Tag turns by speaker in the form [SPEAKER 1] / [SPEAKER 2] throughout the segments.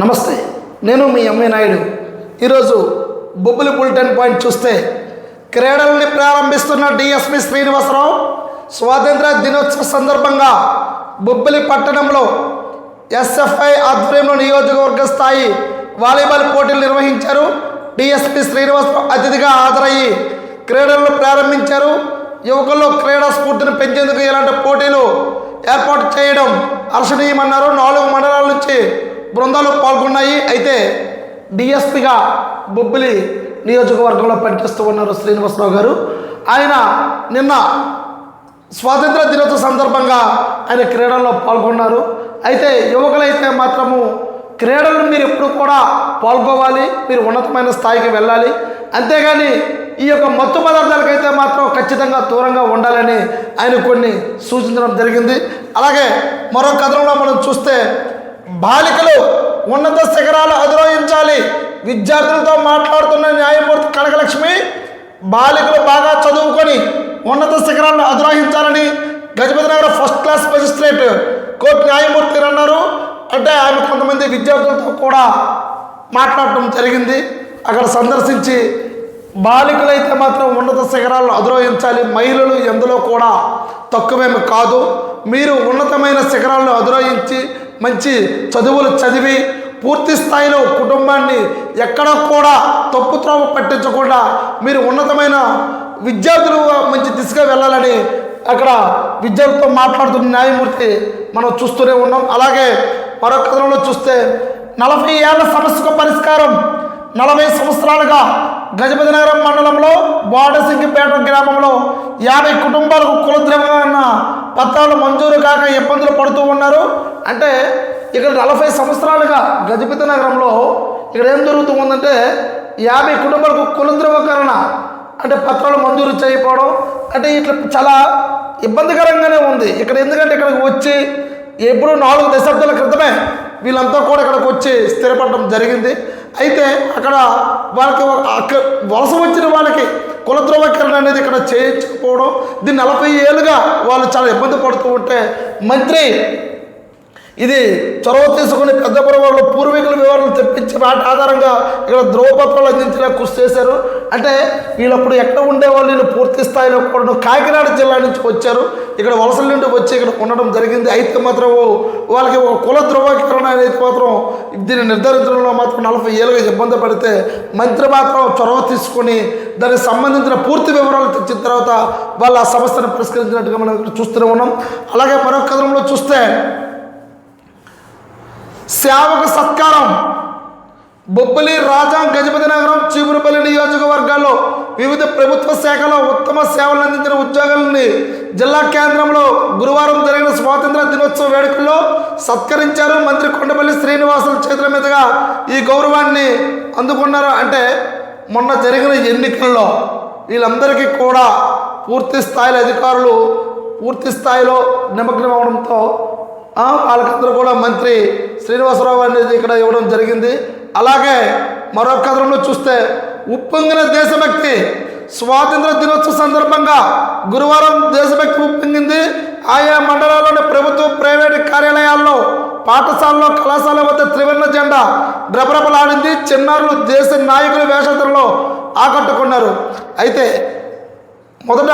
[SPEAKER 1] నమస్తే నేను మీ ఎంఏ నాయుడు. ఈరోజు బొబ్బులి బులెటిన్ పాయింట్ చూస్తే క్రీడల్ని ప్రారంభిస్తున్న డిఎస్పి శ్రీనివాసరావు స్వాతంత్ర దినోత్సవ సందర్భంగా బొబ్బిలి పట్టణంలో ఎస్ఎఫ్ఐ ఆధ్వర్యంలో నియోజకవర్గ స్థాయి వాలీబాల్ పోటీలు నిర్వహించారు. డిఎస్పి శ్రీనివాసరావు అతిథిగా హాజరయ్యి క్రీడలను ప్రారంభించారు. యువకుల్లో క్రీడా స్ఫూర్తిని పెంచేందుకు ఇలాంటి పోటీలు ఏర్పాటు చేయడం హర్షణీయమన్నారు నాలుగు మండలాల నుంచి బృందాలు పాల్గొన్నాయి. అయితే డిఎస్పిగా బొబ్బిలి నియోజకవర్గంలో పనిచేస్తూ ఉన్నారు శ్రీనివాసరావు గారు. ఆయన నిన్న స్వాతంత్ర దినోత్సవ సందర్భంగా ఆయన క్రీడల్లో పాల్గొన్నారు. అయితే యువకులైతే మాత్రము క్రీడలను మీరు ఎప్పుడు కూడా పాల్గొవాలి మీరు ఉన్నతమైన స్థాయికి వెళ్ళాలి. అంతేగాని ఈ యొక్క మత్తు పదార్థాలకైతే మాత్రం ఖచ్చితంగా దూరంగా ఉండాలని ఆయన కొన్ని సూచించడం జరిగింది. అలాగే మరో కథనంలో మనం చూస్తే బాలికలు ఉన్నత శిఖరాలు అధిరోహించాలి. విద్యార్థులతో మాట్లాడుతున్న న్యాయమూర్తి కనకలక్ష్మి బాలికలు బాగా చదువుకొని ఉన్నత శిఖరాలను అధిరోహించాలని గజపతి నగర ఫస్ట్ క్లాస్ మెజిస్ట్రేట్ కోర్టు న్యాయమూర్తి అన్నారు అంటే ఆమె కొంతమంది విద్యార్థులతో కూడా మాట్లాడటం జరిగింది. అక్కడ సందర్శించి బాలికలైతే మాత్రం ఉన్నత శిఖరాలను అధిరోహించాలి. మహిళలు ఎందులో కూడా తక్కువేమి కాదు. మీరు ఉన్నతమైన శిఖరాలను అధిరోహించి మంచి చదువులు చదివి పూర్తి స్థాయిలో కుటుంబాన్ని ఎక్కడ కూడా తప్పు త్రోవ పట్టించకుండా మీరు ఉన్నతమైన విద్యార్థులు మంచి దిశగా వెళ్ళాలని అక్కడ విద్యార్థులతో మాట్లాడుతున్న న్యాయమూర్తి మనం చూస్తూనే ఉన్నాం. అలాగే మరొక కథనంలో చూస్తే నలభై ఏళ్ళ సమస్యకు పరిష్కారం నలభై సంవత్సరాలుగా గజపతినగరం మండలంలో బాడసింగిపేట గ్రామంలో యాభై కుటుంబాలకు కులద్రవమైన పత్రాలు మంజూరు కాక ఇబ్బందులు పడుతూ ఉన్నారు. అంటే ఇక్కడ నలభై సంవత్సరాలుగా గజపతి నగరంలో ఇక్కడ ఏం జరుగుతూ ఉందంటే యాభై కుటుంబాలకు కులద్రవకరణ అంటే పత్రాలు మంజూరు చేయకపోవడం అంటే ఇట్లా చాలా ఇబ్బందికరంగానే ఉంది. ఇక్కడ ఎందుకంటే ఇక్కడికి వచ్చి ఎప్పుడు నాలుగు దశాబ్దాల క్రితమే వీళ్ళంతా కూడా ఇక్కడికి వచ్చి స్థిరపడడం జరిగింది. అయితే అక్కడ వాళ్ళకి అక్కడ అక్క వలస వచ్చిన వాళ్ళకి కుల ధ్రువీకరణ అనేది ఇక్కడ చేయించకపోవడం దీన్ని నలభై ఏళ్ళుగా వాళ్ళు చాలా ఇబ్బంది పడుతూ ఉంటే మంత్రి ఇది చొరవ తీసుకుని పెద్ద పొరవాళ్ళు పూర్వీకుల వివరాలు తెప్పించి వాటి ఆధారంగా ఇక్కడ ధ్రువపత్రాలు అందించేలా కృషి చేశారు. అంటే వీళ్ళప్పుడు ఎక్కడ ఉండేవాళ్ళు వీళ్ళు పూర్తి స్థాయిలో కూడా కాకినాడ జిల్లా నుంచి వచ్చారు. ఇక్కడ వలసల నుండి వచ్చి ఇక్కడ ఉండడం జరిగింది. అయితే మాత్రం వాళ్ళకి ఒక కుల ధ్రువీకరణ అనేది మాత్రం దీన్ని నిర్ధారించడంలో మాత్రం నలభై ఏళ్ళుగా ఇబ్బంది పడితే మంత్రి మాత్రం చొరవ తీసుకొని దానికి సంబంధించిన పూర్తి వివరాలు తెచ్చిన తర్వాత వాళ్ళు ఆ సమస్యను పరిష్కరించినట్టుగా మనం ఇక్కడ చూస్తూనే ఉన్నాం. అలాగే మరొక కథనంలో చూస్తే సేవకు సత్కారం. బొబ్బలి రాజా గజపతి నగరం చీపురుపల్లి నియోజకవర్గాల్లో వివిధ ప్రభుత్వ శాఖలో ఉత్తమ సేవలు అందించిన ఉద్యోగులని జిల్లా కేంద్రంలో గురువారం జరిగిన స్వాతంత్ర దినోత్సవ వేడుకల్లో సత్కరించారు మంత్రి కొండపల్లి శ్రీనివాసుల చేతుల మీదుగా ఈ గౌరవాన్ని అందుకున్నారు. అంటే మొన్న జరిగిన ఎన్నికల్లో వీళ్ళందరికీ కూడా పూర్తి స్థాయిలో అధికారులు పూర్తి స్థాయిలో నిమగ్నం అవడంతో ఆ, వాళ్ళకందరూ కూడా మంత్రి శ్రీనివాసరావు అనేది ఇక్కడ ఇవ్వడం జరిగింది. అలాగే మరొక కథనంలో చూస్తే ఉప్పొంగిన దేశభక్తి స్వాతంత్ర దినోత్సవ సందర్భంగా గురువారం దేశభక్తి ఉప్పొంగింది. ఆయా మండలాల్లోని ప్రభుత్వ ప్రైవేటు కార్యాలయాల్లో పాఠశాలలో కళాశాల వద్ద త్రివర్ణ జెండా రెపరెపలాడింది చిన్నారులు దేశ నాయకుల వేషధరలో ఆకట్టుకున్నారు. అయితే మొదట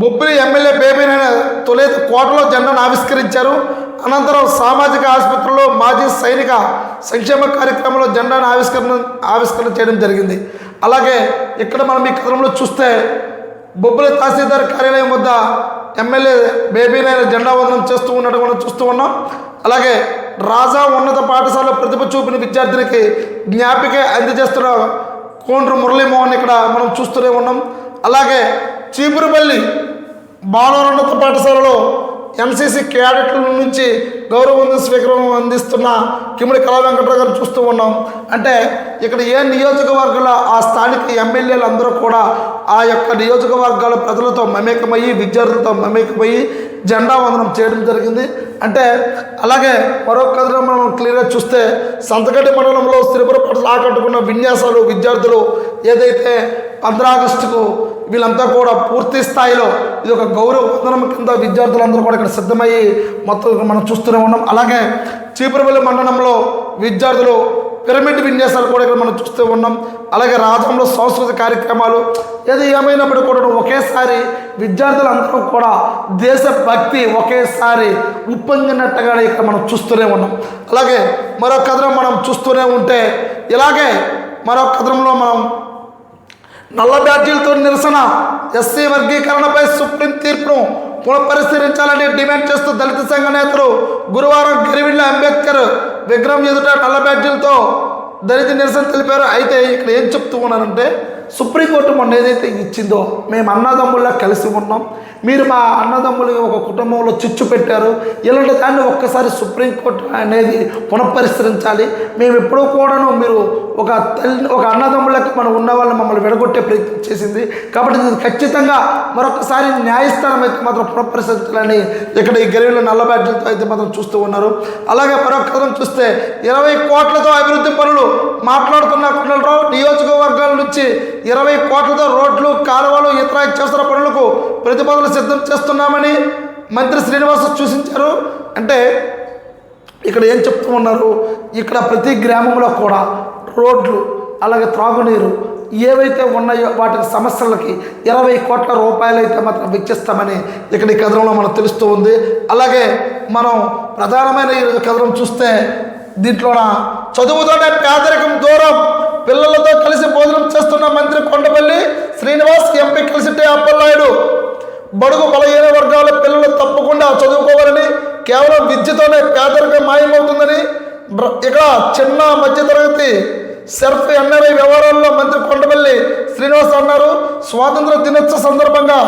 [SPEAKER 1] బొబ్బిలి ఎమ్మెల్యే బేబీనైన తొలి కోటలో జెండాను ఆవిష్కరించారు. అనంతరం సామాజిక ఆసుపత్రిలో మాజీ సైనిక సంక్షేమ కార్యక్రమంలో జెండాను ఆవిష్కరణ ఆవిష్కరణ చేయడం జరిగింది. అలాగే ఇక్కడ మనం ఈ కథనంలో చూస్తే బొబ్బుల తహసీల్దార్ కార్యాలయం వద్ద ఎమ్మెల్యే బేబీనైన జెండా వందనం చేస్తూ ఉన్నట్టు మనం చూస్తూ ఉన్నాం. అలాగే రాజా ఉన్నత పాఠశాల ప్రతిభ చూపిన విద్యార్థినికి జ్ఞాపిక అందజేస్తున్న కోండ్రు మురళీమోహన్ ఇక్కడ మనం చూస్తూనే ఉన్నాం. అలాగే చీపురుపల్లి బాలవరోన్నత పాఠశాలలో ఎన్సీసీ క్యాడెట్ల నుంచి గౌరవ స్వీకారం అందిస్తున్న కిమిడి కళా వెంకటరావు గారు చూస్తూ ఉన్నాం. అంటే ఇక్కడ ఏ నియోజకవర్గాల ఆ స్థానిక ఎమ్మెల్యేలు అందరూ కూడా ఆ యొక్క నియోజకవర్గాల ప్రజలతో మమేకమయ్యి విద్యార్థులతో మమేకమయ్యి జెండా వందనం చేయడం జరిగింది. అంటే అలాగే మరొక కథలో మనం క్లియర్గా చూస్తే సంతగడ్డి మండలంలో శ్రీపురపట్ల ఆకట్టుకున్న విన్యాసాలు విద్యార్థులు ఏదైతే ఆగస్టుకు వీళ్ళంతా కూడా పూర్తి స్థాయిలో ఇది ఒక గౌరవ వందనం కింద విద్యార్థులందరూ కూడా ఇక్కడ సిద్ధమయ్యి మొత్తం మనం చూస్తూనే ఉన్నాం. అలాగే చీపురపల్లి మండలంలో విద్యార్థులు పిరమిడ్ విన్యాసాలు కూడా ఇక్కడ మనం చూస్తూ ఉన్నాం. అలాగే రాజంలో సాంస్కృతిక కార్యక్రమాలు ఏది ఏమైనప్పుడు కూడా ఒకేసారి విద్యార్థులందరూ కూడా దేశభక్తి ఒకేసారి ఉప్పొంగినట్టుగా ఇక్కడ మనం చూస్తూనే ఉన్నాం. అలాగే మరో కథనం మనం చూస్తూనే ఉంటే ఇలాగే మరో కథనంలో మనం నల్ల బ్యాడ్జీలతో నిరసన ఎస్సీ వర్గీకరణపై సుప్రీం తీర్పును పునఃపరిశీలించాలని డిమాండ్ చేస్తూ దళిత సంఘ నేతలు గురువారం గిరివిళ్ళ అంబేద్కర్ విగ్రహం ఎదుట నల్ల బ్యాడ్జీలతో దళిత నిరసన తెలిపారు. అయితే ఇక్కడ ఏం చెప్తూ ఉన్నారంటే సుప్రీంకోర్టు మొన్న ఏదైతే ఇచ్చిందో మేము అన్నదమ్ముల కలిసి ఉన్నాం. మీరు మా అన్నదమ్ములు ఒక కుటుంబంలో చిచ్చు పెట్టారు. ఇలాంటి దాన్ని ఒక్కసారి సుప్రీంకోర్టు అనేది పునఃపరిశీలించాలి. మేము ఎప్పుడూ కూడాను మీరు ఒక తల్లి ఒక అన్నదమ్ములకి మనం ఉన్న వాళ్ళని మమ్మల్ని విడగొట్టే ప్రయత్నం చేసింది. కాబట్టి ఇది ఖచ్చితంగా మరొకసారి న్యాయస్థానం అయితే మాత్రం పునఃపరిశీలించాలని ఇక్కడ ఈ గరీబుల నల్ల బ్యాడ్జీలతో అయితే మాత్రం చూస్తూ ఉన్నారు. అలాగే మరొక చూస్తే ఇరవై కోట్లతో అభివృద్ధి పనులు మాట్లాడుతున్న కొండలరావు నియోజక నుంచి ఇరవై కోట్లతో రోడ్లు కాలువలు ఇతర అత్యవసర పనులకు ప్రతిపాదనలు సిద్ధం చేస్తున్నామని మంత్రి శ్రీనివాస్ సూచించారు. అంటే ఇక్కడ ఏం చెప్తూ ఉన్నారు? ఇక్కడ ప్రతి గ్రామంలో కూడా రోడ్లు అలాగే త్రాగునీరు ఏవైతే ఉన్నాయో వాటి సమస్యలకి ఇరవై కోట్ల రూపాయలు అయితే మాత్రం వెచ్చిస్తామని ఇక్కడ ఈ కథనంలో మనకు తెలుస్తూ ఉంది. అలాగే మనం ప్రధానమైన ఈ కథనం చూస్తే దీంట్లోన చదువుతోనే పేదరికం దూరం. పిల్లలతో కలిసి భోజనం చేస్తున్న మంత్రి కొండపల్లి శ్రీనివాస్ ఎంపీ కలిసిటే అప్పలనాయుడు. బడుగు బలహీన వర్గాల పిల్లలు తప్పకుండా చదువుకోవాలని కేవలం విద్యతోనే పేదరికం మాయమవుతుందని బ్ర- ఇక్కడ చిన్న మధ్యతరగతి సెర్ఫ్ ఎన్ఆర్ఐ వ్యవహారాల్లో మంత్రి కొండపల్లి శ్రీనివాస్ అన్నారు. స్వాతంత్ర దినోత్సవ సందర్భంగా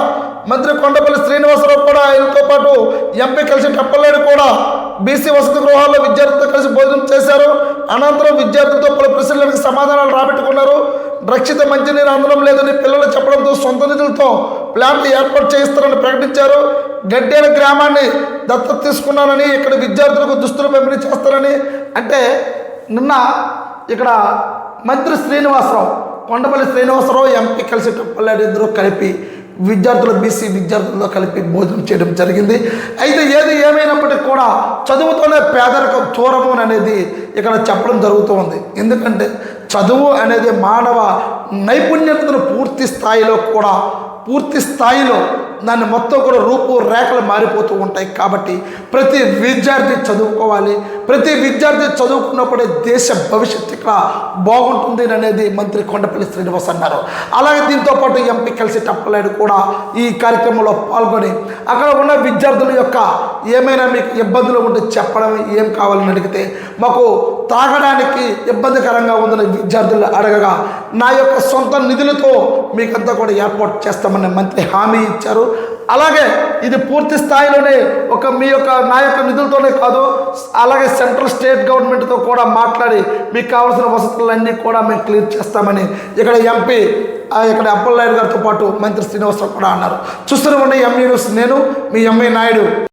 [SPEAKER 1] మంత్రి కొండపల్లి శ్రీనివాసరావు కూడా ఆయనతో పాటు ఎంపీ కలిసి టప్పలేడు కూడా బీసీ వసతి గృహాల్లో విద్యార్థులతో కలిసి భోజనం చేశారు. అనంతరం విద్యార్థులతో పలు ప్రశ్నలకు సమాధానాలు రాబెట్టుకున్నారు. రక్షిత మంచినీరు అందడం లేదని పిల్లలు చెప్పడంతో సొంత నిధులతో ప్లాంట్ ఏర్పాటు చేయిస్తారని ప్రకటించారు. గడ్డేల గ్రామాన్ని దత్తత తీసుకున్నానని ఇక్కడ విద్యార్థులకు దుస్తులు పంపిణీ చేస్తారని అంటే నిన్న ఇక్కడ మంత్రి శ్రీనివాసరావు కొండపల్లి శ్రీనివాసరావు ఎంపీ కలిసి పల్లాడి ఇద్దరు కలిపి విద్యార్థులు బీసీ విద్యార్థులతో కలిపి భోజనం చేయడం జరిగింది. అయితే ఏది ఏమైనప్పటికీ కూడా చదువుతోనే పేదరికం దూరము అనేది ఇక్కడ చెప్పడం జరుగుతూ ఉంది. ఎందుకంటే చదువు అనేది మానవ నైపుణ్యతను పూర్తి స్థాయిలో కూడా పూర్తి స్థాయిలో దాన్ని మొత్తం కూడా రూపు రేఖలు మారిపోతూ ఉంటాయి కాబట్టి ప్రతి విద్యార్థి చదువుకోవాలి. ప్రతి విద్యార్థి చదువుకున్నప్పుడే దేశ భవిష్యత్తు ఇక్కడ బాగుంటుంది అనేది మంత్రి కొండపల్లి శ్రీనివాస్ అన్నారు. అలాగే దీంతో పాటు ఎంపీ కలిసి టప్పలేడు కూడా ఈ కార్యక్రమంలో పాల్గొని అక్కడ ఉన్న విద్యార్థుల యొక్క ఏమైనా మీకు ఇబ్బందులు ఉంటే చెప్పడం ఏం కావాలని అడిగితే మాకు తాగడానికి ఇబ్బందికరంగా ఉందని విద్యార్థులు అడగగా నా యొక్క సొంత నిధులతో మీకంతా కూడా ఏర్పాటు చేస్తామని మంత్రి హామీ ఇచ్చారు. అలాగే ఇది పూర్తి స్థాయిలోనే ఒక మీ యొక్క నా యొక్క నిధులతోనే కాదు అలాగే సెంట్రల్ స్టేట్ గవర్నమెంట్తో కూడా మాట్లాడి మీకు కావాల్సిన వసతులన్నీ కూడా మేము క్లియర్ చేస్తామని ఇక్కడ ఎంపీ ఇక్కడ ఇక్కడ అప్పలనాయుడు గారితో పాటు మంత్రి శ్రీనివాసరావు కూడా అన్నారు. చూస్తూనే ఉండే ఎంఈ నేను మీ ఎంఈ నాయుడు.